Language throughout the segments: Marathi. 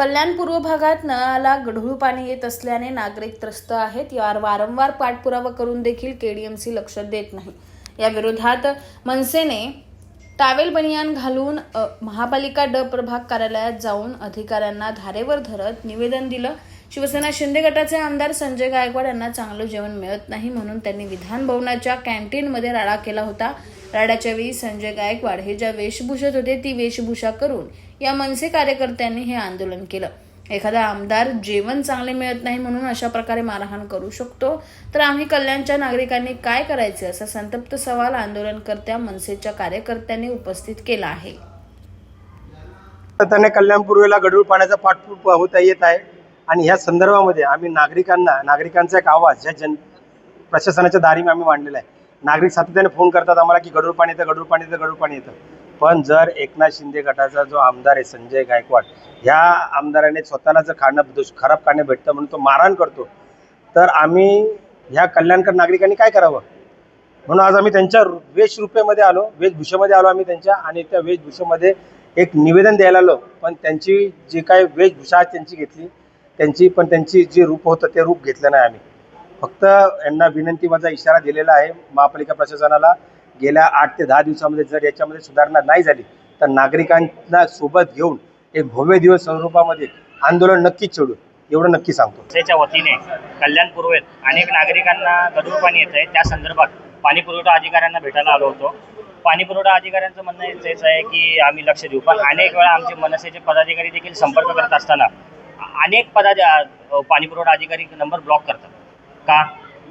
कल्याण पूर्व भागात नळाला गढूळ पाणी येत असल्याने नागरिक त्रस्त आहेत. यावर वारंवार पाठपुरावा करून देखील केडीएमसी लक्ष देत नाही. या विरोधात मनसेने टावेल बनियान घालून महापालिका ड प्रभाग कार्यालयात जाऊन अधिकाऱ्यांना धारेवर धरत निवेदन दिलं. शिवसेना शिंदे गटाचे आमदार संजय गायकवाड यांना चांगलं जेवण मिळत नाही म्हणून त्यांनी विधान भवनाच्या कॅन्टीनमध्ये राडा केला होता. राडाच्या वेळी संजय गायकवाड हे ज्या वेशभूषेत होते ती वेशभूषा करून या मनसे कार्यकर्त्यांनी हे आंदोलन केलं. एखादा आमदार जेवण चांगले मिळत नाही म्हणून अशा प्रकारे मारहाण करू शकतो. तर आम्ही कल्याणच्या नागरिकांनी काय करायचे? असा संतप्त सवाल आंदोलनकर्त्या मनसेच्या कार्यकर्त्यांनी उपस्थित केला आहे. त्याने कल्याण पूर्वेला गडूळ पाण्याचा पाठपुरावा होता येत आहे. आणि ह्या संदर्भामध्ये आम्ही नागरिकांना नागरिकांचा एक आवाज ह्या जन प्रशासनाच्या दारी आम्ही मांडलेला आहे. नागरिक सातत्याने फोन करतात आम्हाला की गडूर पाणी येतं गडूर पाणी येतं गडूर पाणी येतं. पण जर एकनाथ शिंदे गटाचा जो आमदार आहे संजय गायकवाड ह्या आमदाराने स्वतःला जर खाणं दुष खराब खाणं भेटतं म्हणून तो मारहाण करतो तर आम्ही ह्या कल्याणकर नागरिकांनी काय करावं? म्हणून आज आम्ही त्यांच्या रु- वेशरूपेमध्ये आलो वेशभूषेमध्ये आलो आम्ही त्यांच्या आणि त्या वेशभूषेमध्ये एक निवेदन द्यायला आलो. पण त्यांची जी काय वेशभूषा आहे त्यांची घेतली त्यांची पण त्यांची जे रूप होतं ते रूप घेतलं नाही आम्ही. फक्त यांना विनंती माझा इशारा दिलेला आहे महापालिका प्रशासनाला गेल्या आठ ते दहा दिवसामध्ये जर याच्यामध्ये सुधारणा नाही झाली तर नागरिकांना सोबत घेऊन एक भव्य दिवस स्वरूपामध्ये आंदोलन नक्कीच छेडू एवढं नक्की सांगतो. त्याच्या वतीने कल्याण पूर्वेत अनेक नागरिकांना गढूळ पाणी येत आहे. त्या संदर्भात पाणी पुरवठा अधिकाऱ्यांना भेटायला आलो होतो. पाणी पुरवठा अधिकाऱ्यांचं म्हणणं हेच आहे की आम्ही लक्ष देऊ. पण अनेक वेळा आमचे मनसेचे पदाधिकारी देखील संपर्क करत असताना अनेक पदा पाणी पुरवठा अधिकारी नंबर ब्लॉक करतात. का?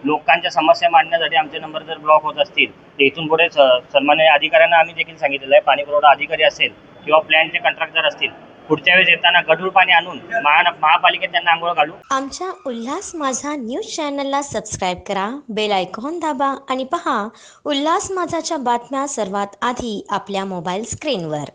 लोकांच्या समस्या मांडण्यासाठी आमचे नंबर जर ब्लॉक होत असतील तर इथून पुढे सन्मान्य अधिकाऱ्यांना आम्ही देखील सांगितलेलं आहे पाणी पुरवठा अधिकारी असेल किंवा प्लॅनचे कंत्राटदार असतील पुढच्या वेळेस येताना गढूळ पाणी आणून महा महापालिकेत त्यांना आंघोळ घालू. आमच्या उल्हास माझा न्यूज चॅनलला सबस्क्राईब करा बेल आयकॉन दाबा आणि पहा उल्हास माझाच्या बातम्या सर्वात आधी आपल्या मोबाईल स्क्रीनवर